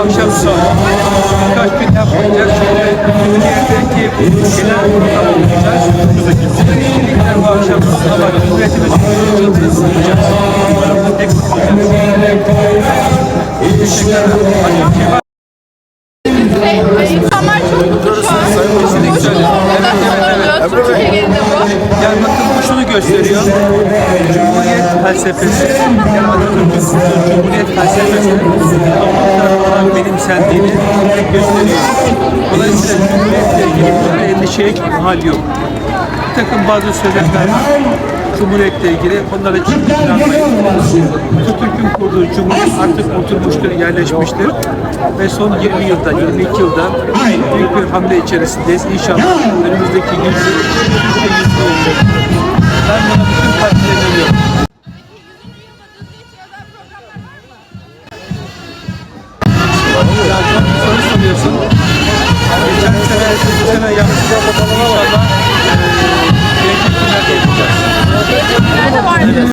akşam sonra birkaç gün yapmayacağız. Şöyle Türkiye'deki genel kurulda olacağız. Bütün etkinlikler bu akşam ama Cumhuriyetimiz kurulacağız. Tek kurulacağız. Teşekkür ederim. Şey, insanlar çok mutlu şu an. Coşkulu organizasyonlar oluyor. Türkiye genelinde bu. Yani bakın bu şunu gösteriyor. Cumhuriyet felsefesi, yani benimsendiğini gösteriyor. Dolayısıyla Cumhuriyet'le ilgili böyle endişeye hal yok. Bir takım bazı söylemler var. Cumhuriyet'le ilgili onlara inanmayın. Atatürk'ün kurduğu Cumhuriyet artık oturmuştur, yerleşmiştir. Ve son 20 yılda, 22 yılda büyük bir hamle içerisindeyiz. İnşallah önümüzdeki Türkiye Soruyorsun. Geçen sene, bu sene yaptık. İnşallah